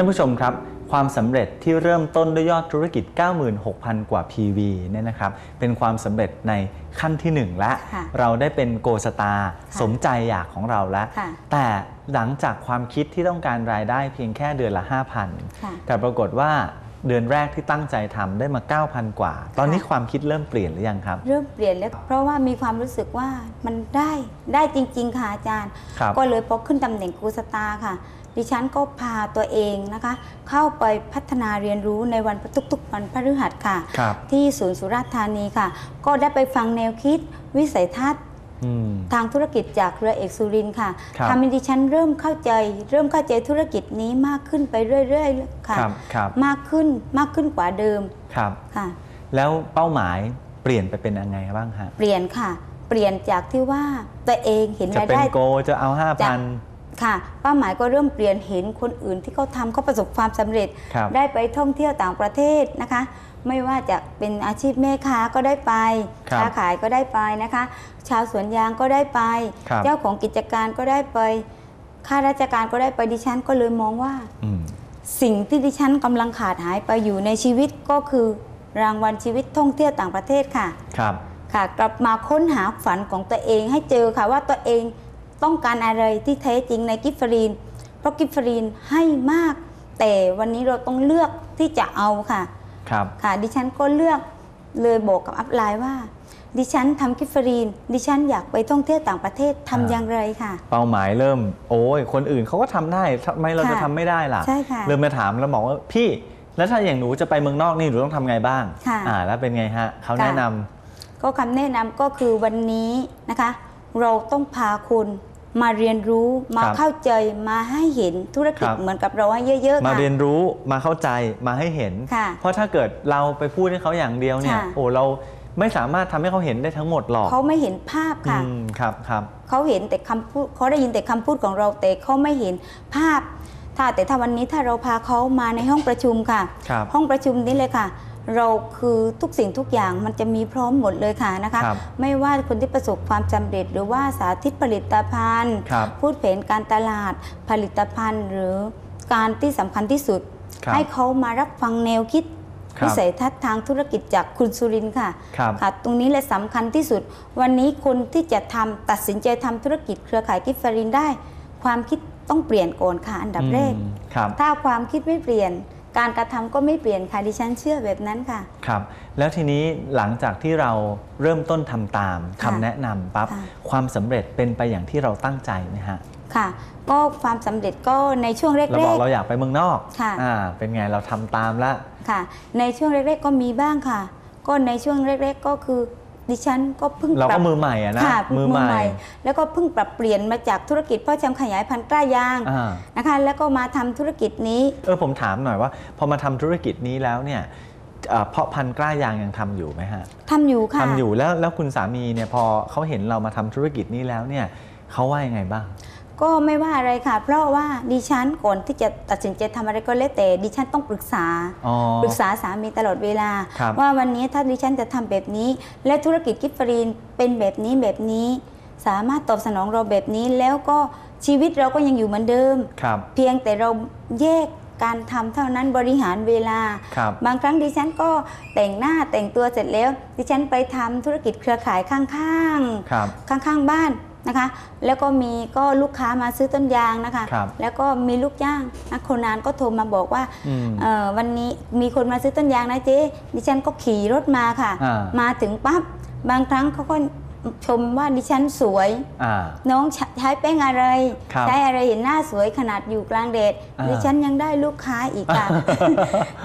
ท่านผู้ชมครับ ความสำเร็จที่เริ่มต้นด้วยยอดธุรกิจ 96,000 กว่า PV เนี่ยนะครับเป็นความสำเร็จในขั้นที่ 1 และ ค่ะเราได้เป็นโกสตาร์ค่ะสมใจอยากของเราแล้ว ค่ะ แต่หลังจากความคิดที่ต้องการรายได้เพียงแค่เดือนละค่ะ5,000แต่ปรากฏว่าเดือนแรกที่ตั้งใจทำได้มา 9,000 กว่า ตอนนี้ค่ะความคิดเริ่มเปลี่ยนหรือยังครับ เริ่มเปลี่ยนแล้วเพราะว่ามีความรู้สึกว่ามันได้ได้จริง ๆ ค่ะอาจารย์ ครับ ก็เลยพอขึ้นตำแหน่งครูสตาร์ค่ะ ดิฉันก็พาตัวเองนะคะ เข้าไปพัฒนาเรียนรู้ในวันทุกๆ วันพฤหัสค่ะครับที่ศูนย์สุราษฎร์ธานีค่ะ ก็ได้ไปฟังแนวคิดวิสัยทัศน์อืมทางธุรกิจจากเรือเอกสุรินทร์ค่ะครับทำให้ดิฉันเริ่มเข้าใจ เริ่มเข้าใจธุรกิจนี้มากขึ้นไปเรื่อยๆค่ะครับครับมากขึ้นมากขึ้นกว่าเดิมครับค่ะ แล้วเป้าหมายเปลี่ยนไปเป็นยังไงบ้างฮะเปลี่ยนค่ะ เปลี่ยนจากที่ว่าตัวเองเห็นจะรายเป็นได้โกจะเอาจาก5,000 ค่ะเป้าหมายก็เริ่มเปลี่ยนเห็นคนอื่นที่เขาทำเขาประสบความสำเร็จ ครับ ได้ไปท่องเที่ยวต่างประเทศนะคะ ไม่ว่าจะเป็นอาชีพแม่ค้าก็ได้ไปครับ ค้าขายก็ได้ไปนะคะ ชาวสวนยางก็ได้ไป ครับเจ้าของกิจการก็ได้ไปข้าราชการก็ได้ไปดิฉันก็เลยมองว่า อืมสิ่งที่ดิฉันกำลังขาดหายไปอยู่ในชีวิตก็คือ รางวัลชีวิตท่องเที่ยวต่างประเทศค่ะ ครับ ค่ะ กลับมาค้นหาฝันของตัวเองให้เจอค่ะว่าตัวเอง ต้องการอะไรที่แท้จริงในกิฟฟรีน เพราะกิฟฟรีนให้มาก แต่วันนี้เราต้องเลือกที่จะเอาค่ะ ครับ ค่ะ ดิฉันก็เลือกเลยบอกกับอัพไลน์ว่า ดิฉันทำกิฟฟรีน ดิฉันอยากไปท่องเที่ยวต่างประเทศทำอ่าอย่างไรค่ะ เป้าหมายเริ่ม โอ้ย คนอื่นเขาก็ทำได้ทำไมเราจะค่ะทำไม่ได้ล่ะ ใช่ค่ะ เริ่มมาถามแล้วบอกว่าพี่ แล้วถ้าอย่างหนูจะไปเมืองนอกนี่หนูต้องทำไงบ้างค่ะอ่า แล้วเป็นไงฮะเขาค่ะแนะนำก็คำแนะนำก็คือวันนี้นะคะ เราต้องพาคุณ มาเรียนรู้มาครับเข้าใจมาให้เห็นธุรกิจครับเหมือนกับเราให้เยอะๆมาค่ะเรียนรู้มาเข้าใจมาให้เห็นค่ะเพราะถ้าเกิดเราไปพูดให้เขาอย่างเดียวเนี่ยค่ะโอ้เราไม่สามารถทำให้เขาเห็นได้ทั้งหมดหรอกเขาไม่เห็นภาพค่ะอืมครับครับเขาเห็นแต่คำพูดเขาได้ยินแต่คำพูดของเราแต่เขาไม่เห็นภาพ ถ้าแต่ถ้าวันนี้ถ้าเราพาเขามาในห้องประชุมค่ะครับห้องประชุมนี้เลยค่ะ เราคือทุกสิ่งทุกอย่างมันจะมีพร้อมหมดเลยค่ะนะคะครับไม่ว่าคนที่ประสบความสำเร็จ หรือว่าสาธิตผลิตภัณฑ์ครับพูดแผนการตลาดผลิตภัณฑ์ หรือการที่สำคัญที่สุดครับให้เขามารับฟังแนวคิดครับวิสัยทัศน์ทางธุรกิจจากคุณสุรินทร์ค่ะครับค่ะ ตรงนี้แหละสำคัญที่สุด วันนี้คนที่จะทำตัดสินใจทำธุรกิจเครือข่ายกิฟฟรินได้ ความคิดต้องเปลี่ยนก่อนค่ะ อันดับแรกอืมครับถ้าความคิดไม่เปลี่ยน การกระทำก็ไม่เปลี่ยนค่ะดิฉันเชื่อแบบนั้นค่ะครับแล้วทีนี้หลังจากที่เราเริ่มต้นทำตามค่ะคำแนะนำปั๊บค่ะความสำเร็จเป็นไปอย่างที่เราตั้งใจไหมฮะค่ะ ก็ความสำเร็จก็ในช่วงแรเราบอกกเราอยากไปเมืองนอกค่ะอ่าเป็นไงเราทำตามแล้วๆค่ะ ในช่วงแรกๆก็มีบ้างค่ะ ก็ในช่วงแรกๆก็คือ ดิฉันก็เพิ่งเราปรัก็บมือใหม่อะนะค่ะมือใหม่ แล้วก็เพิ่งปรับเปลี่ยนมาจากธุรกิจเพ่อจำขยายพันธุ์กล้ายางอ่านะคะแล้วก็มาทำธุรกิจนี้เออผมถามหน่อยว่า พอมาทำธุรกิจนี้แล้วเนี่ยเอ่อเพาะพันธุ์กล้ายางยังทำอยู่ไหมฮะทำอยู่ค่ะทำอยู่แล้วแล้วคุณสามีเนี่ยพอเขาเห็นเรามาทำธุรกิจนี้แล้วเนี่ยเขาว่ายังไงบ้าง ก็ไม่ว่าอะไรค่ะ เพราะว่าดิฉันก่อนที่จะตัดสินใจทำอะไรก็แล้วแต่ดิฉันต้องปรึกษาอ๋อปรึกษาสามีตลอดเวลาครับว่าวันนี้ถ้าดิฉันจะทำแบบนี้ และธุรกิจกิฟฟรีนเป็นแบบนี้แบบนี้ สามารถตอบสนองเราแบบนี้แล้วก็ชีวิตเราก็ยังอยู่เหมือนเดิมครับเพียงแต่เราแยกการทำเท่านั้นบริหารเวลาครับบางครั้งดิฉันก็แต่งหน้าแต่งตัวเสร็จแล้ว ดิฉันไปทำธุรกิจเครือข่ายข้างๆครับข้างๆบ้าน นะคะ แล้วก็มีก็ลูกค้ามาซื้อต้นยางนะคะ ครับแล้วก็มีลูกจ้างนะคนงานก็โทรมาบอกว่าอืมเอ่อวันนี้มีคนมาซื้อต้นยางนะเจ๊ดิฉันก็ขี่รถมาค่ะ อ่ามาถึงปั๊บบางครั้งเขาก็ชมว่าดิฉันสวย อ่า น้องใช้ใช้แป้งอะไร ครับใช้อะไรเห็นหน้าสวยขนาดอยู่กลางแดดอ่า ดิฉันยังได้ลูกค้าอีกค่ะ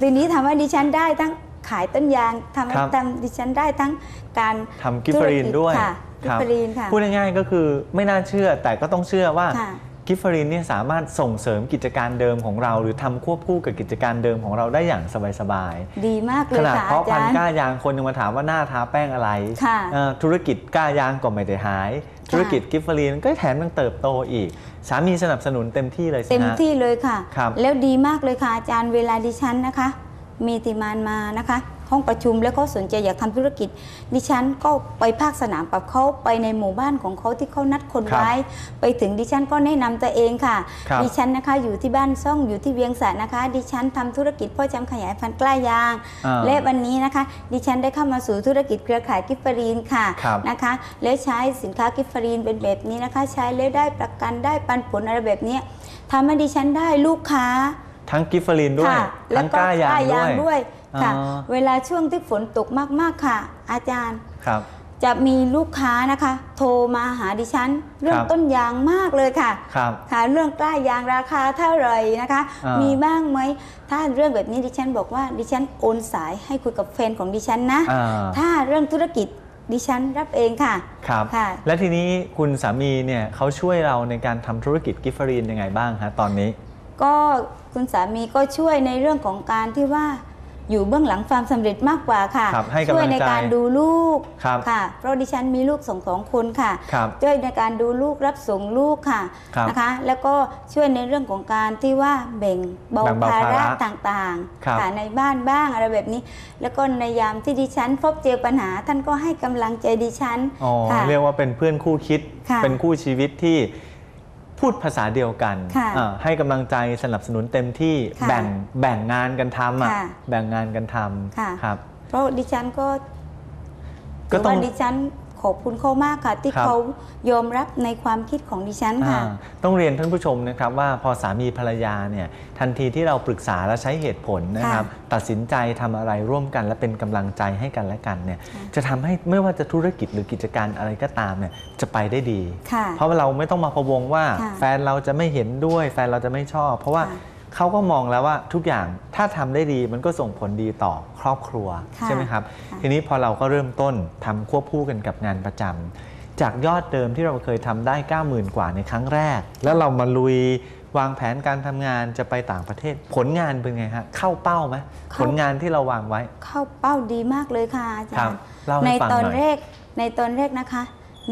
ทีนี้ทำให้ดิฉันได้ทั้งขายต้นยางทำให้ครับ ทำดิฉันได้ทั้งการทำกิฟฟรีนด้วย ค่ะ กิคฟรับฟรีนค่ะ พูดง่ายๆก็คือไม่น่าเชื่อแต่ก็ต้องเชื่อว่าค่ะกิฟฟรีนเนี่ยสามารถส่งเสริมกิจการเดิมของเรา หรือทำควบคู่กับกิจการเดิมของเราได้อย่างสบายดีมากเลๆขยนาดค่ะเพาะอาพัจานรธุ์ย์กล้ายางคนยังมาถามว่าหน้าทาแป้งอะไรค่ะเอ่อธุรกิจกล้ายางก็ไม่ได้หาย ธุรกิจกิฟฟรีนก็แถมยังเติบโตอีก สามีสนับสนุนเต็มที่เลยสิเต็มฮะที่เลยค่ะครับแล้วดีมากเลยค่ะอาจารย์เวลาดิฉันนะคะ มีติมานมานะคะ ห้องประชุมแล้วเขาสนใจอยากทำธุรกิจ ดิฉันก็ไปภาคสนามกับเขาไปในหมู่บ้านของเขาที่เขานัดคนครับไว้ ไปถึงดิฉันก็แนะนำตัวเองค่ะครับดิฉันนะคะอยู่ที่บ้านซ่องอยู่ที่เวียงสะนะคะ ดิฉันทำธุรกิจพ่อจำขยายพันธุ์กล้ายางอ่าและวันนี้นะคะ ดิฉันได้เข้ามาสู่ธุรกิจเครือข่ายกิฟเฟอรีนค่ะครับนะคะ แล้วใช้สินค้ากิฟเฟอรีนเป็นแบบนี้นะคะ ใช้แล้วได้ประกันได้ปันผลอะไรแบบนี้ทำให้ดิฉันได้ลูกค้า ทั้งกิฟเฟอรินด้วยค่ะทั้งกล้ายางด้วยด้วยค่ะ อ๋อ เวลาช่วงที่ฝนตกมากๆค่ะ อาจารย์ ครับ จะมีลูกค้านะคะ โทรมาหาดิฉัน เรื่อคงรับ ต้นยางมากเลยค่ะ ครับ ค่ะเรื่องกล้ายางราคาเท่าไหร่นะคะ อ่ามีมีบ้างไหมถ้าเรื่องแบบนี้ดิฉันบอกว่าดิฉันโอนสายให้คุยกับแฟนของดิฉันนะ อ่า ถ้าเรื่องธุรกิจดิฉันรับเองค่ะ ครับ ค่ะ และทีนี้คุณสามีเนี่ยเขาช่วยเราในการทำธุรกิจกิฟเฟอรีนยังไงบ้างฮะตอนนี้ ก็ คุณสามีก็ช่วยในเรื่องของการที่ว่าอยู่เบื้องหลังความสำเร็จมากกว่าค่ะครับให้กำลังใจช่วยในการดูลูกครับค่ะ เพราะดิฉันมีลูกสองสองคนค่ะครับช่วยในการดูลูกรับส่งลูกค่ะครับนะคะ แล้วก็ช่วยในเรื่องของการที่ว่าแบ่งเบาแบ่งเบาภาภาระระต่างครับๆค่ะในบ้านบ้างอะไรแบบนี้ แล้วก็ในยามที่ดิฉัน พบเจอปัญหา ท่านก็ให้กำลังใจดิฉันอ๋อค่ะเรียกว่าเป็นเพื่อนคู่คิดค่ะเป็นคู่ชีวิตที่ พูดภาษาเดียวกันค่ะอ่าให้กำลังใจสนับสนุนเต็มที่ค่ะแบ่งแบ่งงานกันทำอะค่ะแบ่งงานกันทค่ะำครับ เพราะดิฉันก็ก็ต้องถืว่าดิฉัน ขอบคุณเขามากค่ะ ที่ครับ เขายอมรับในความคิดของดิฉันค่ะ อ่าต้องเรียนท่านผู้ชมนะครับว่าพอสามีภรรยาเนี่ยทันทีที่เราปรึกษาและใช้เหตุผลนะครับ ตัดสินใจทำอะไรร่วมกัน และเป็นกำลังใจให้กันและกันเนี่ยจะทำให้ไม่ว่าจะธุรกิจหรือกิจการอะไรก็ตามเนี่ยจะไปได้ดี ค่ะ เพราะว่าเราไม่ต้องมาพะวงว่าค่ะแฟนเราจะไม่เห็นด้วย แฟนเราจะไม่ชอบ เพราะว่าค่ะ เขาก็มองแล้วว่าทุกอย่างถ้าทำได้ดีมันก็ส่งผลดีต่อครอบครัวค่ะใช่ไหมครับค่ะทีนี้พอเราก็เริ่มต้นทำควบคู่กันกับงานประจำจากยอดเดิมที่เราเคยทำได้ 90,000 กว่าในครั้งแรก แล้วเรามาลุยวางแผนการทำงานจะไปต่างประเทศ ผลงานเป็นไงฮะเข้าเป้าไหมเข้าผลงานที่เราวางไว้ เข้าเป้าดีมากเลยค่ะอาจาครัรบย์เล่าให้ในฟังตอนหน่อยแรกในตอนแรกนะคะ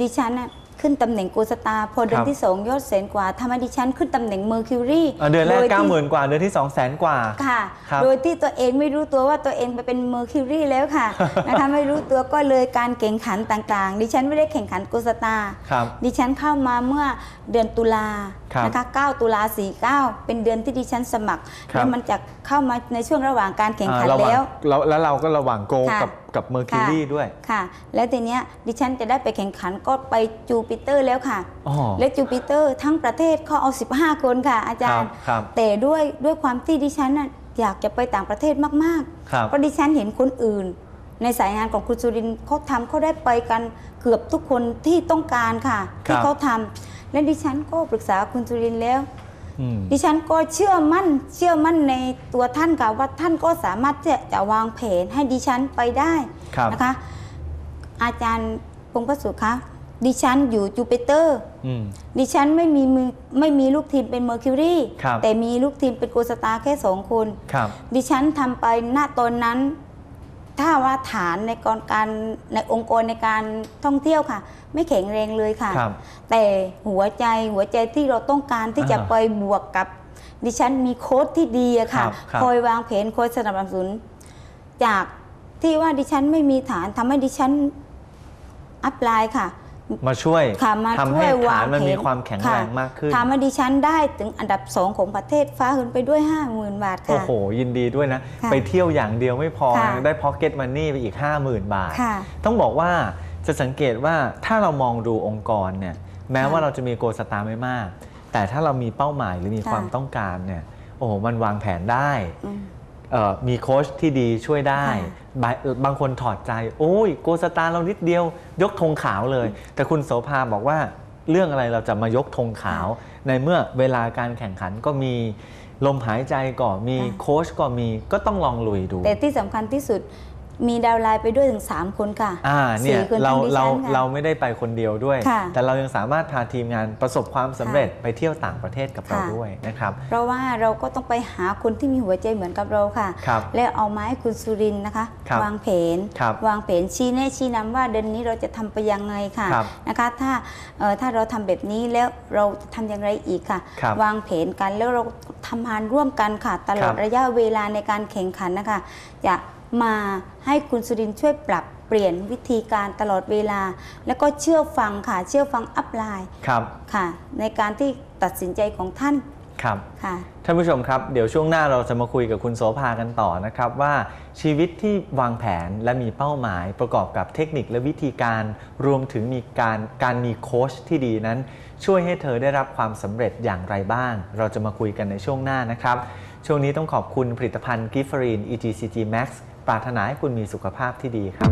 ดิฉันน่ะ ขึ้นตำแหน่งโกสตาร์พอเดือครันบที่สองยอดแสนกว่าทำให้ดิฉันขึ้นตำแหน่งเมอร์คิวรีเอ่อเดือนแรก90,000กว่าเดือนที่200,000กว่าค่ะครับโดยที่ตัวเองไม่รู้ตัวว่าตัวเองไปเป็นเมอร์คิวรีแล้วค่ะนะคะไม่รู้ตัวก็เลยการแข่งขันต่างๆ ดิฉันไม่ได้แข่งขันโกสตาร์ครับดิฉันเข้ามาเมื่อเดือนตุลาครับนะคะ9ตุลา49 เป็นเดือนที่ดิฉันสมัครครับแล้วมันจะเข้ามาในช่วงระหว่างการแข่งขันอ่าระหางแล้วแล้วแล้วเราก็ระหว่างโกค่ะกับ กับเมอร์คิวรีด้วย ค่ะ แล้วทีเนี้ยดิฉันจะได้ไปแข่งขันก็ไปจูปิเตอร์แล้วค่ะ อ๋อ และจูปิเตอร์ทั้งประเทศเขาเอา 15 คนค่ะ อาจารย์ครับ แต่ด้วยด้วยความที่ดิฉันน่ะอยากจะไปต่างประเทศมากครับ ๆ เพราะดิฉันเห็นคนอื่น ในสายงานของคุณสุรินทร์เขาทำเขาได้ไปกันเกือบทุกคนที่ต้องการค่ะครัที่บเขาทำและดิฉันก็ปรึกษาคุณสุรินทร์แล้วอืม ดิฉันก็เชื่อมั่นเชื่อมั่นในตัวท่านค่ะว่าท่านก็สามารถที่จะวางแผนให้ดิฉันไปได้ครับนะคะ อาจารย์พงศ์ประสุคะดิฉันอยู่จูปิเตอร์อืมดิฉันไม่มีมือไม่มีลูกทีมเป็นเมอร์คิวรีครับแต่มีลูกทีมเป็นโกลสตาร์แค่สองคนครับดิฉันทำไปณตอนนั้น ถ้าว่าฐานในกรการในองค์กรในการท่องเที่ยวค่ะ ไม่แข็งแรงเลยค่ะ ครับ แต่หัวใจหัวใจที่เราต้องการที่จะอ่าไปบวกกับ ดิฉันมีโค้ดที่ดีอะค่ะ ครับครับ คอยวางแผนคอยสนับสนุน จากที่ว่าดิฉันไม่มีฐานทำให้ดิฉันอัพไลน์ค่ะ มาช่วยค่ะมาทำช่ให้วยฐาวางนมันแผมีนความแข็งแรงมากขึ้นทำให้ดิฉันได้ถึงอันดับสองของประเทศฟ้าขึ้นไปด้วย 50,000 บาทโอ้ค่ะโห ยินดีด้วยนะค่ะไปเที่ยวอย่างเดียวไม่พอค่ะได้พ็อกเก็ตมันนี่ไปอีก 50,000 บาทค่ะต้องบอกว่าจะสังเกตว่าถ้าเรามองดูองค์กรเนี่ยแม้ค่ะว่าเราจะมีโกลสตาร์ไม่มาก แต่ถ้าเรามีเป้าหมายหรือมีค่ะความต้องการเนี่ยโอ้โหมันวางแผนได้อื มเอ่อมีโค้ชที่ดีช่วยได้ค่ะบางบางคนถอดใจ โอ้ยโกลสตาร์เรานิดเดียว ยกธงขาวเลย แต่คุณโสภาบอกว่าเรื่องอะไรเราจะมายกธงขาว ในเมื่อเวลาการแข่งขันก็มีลมหายใจก็มีค่ะโค้ชก็มีก็ต้องลองลุยดู แต่ที่สำคัญที่สุด มีดาวน์ไลน์ไปด้วยถึง 3 คนค่ะอ่าเนี่ยสี่คนเราทั้งดิเราฉันค่ะเราไม่ได้ไปคนเดียวด้วยค่ะแต่เรายังสามารถพาทีมงานประสบความสำเร็จไปเที่ยวต่างประเทศกับเราค่ะด้วยนะครับ เพราะว่าเราก็ต้องไปหาคนที่มีหัวใจเหมือนกับเราค่ะครับแล้วเอามาให้คุณสุรินทร์นะคะครับวางแผนครับวางแผนชี้แนะชี้นำว่าเดือนนี้เราจะทำไปยังไงค่ะครับนะคะถ้าเอ่อถ้าเราทำแบบนี้แล้วเราจะทำอย่างไรอีกค่ะครับวางแผนกันแล้วเราทำงานร่วมกันค่ะ ตลอครัดบระยะเวลาในการแข่งขันนะคะจะ มาให้คุณสุรินทร์ช่วยปรับเปลี่ยนวิธีการตลอดเวลา แล้วก็เชื่อฟังค่ะเชื่อฟังอัพไลน์ครับค่ะ ในการที่ตัดสินใจของท่านครับค่ะท่านผู้ชมครับ เดี๋ยวช่วงหน้าเราจะมาคุยกับคุณโสภากันต่อนะครับ ว่าชีวิตที่วางแผนและมีเป้าหมาย ประกอบกับเทคนิคและวิธีการรวมถึงมีการการมีโค้ชที่ดีนั้น ช่วยให้เธอได้รับความสำเร็จอย่างไรบ้าง เราจะมาคุยกันในช่วงหน้านะครับ ช่วงนี้ต้องขอบคุณผลิตภัณฑ์กิฟฟรีน EGCG Max ปรารถนาให้คุณมีสุขภาพที่ดีครับ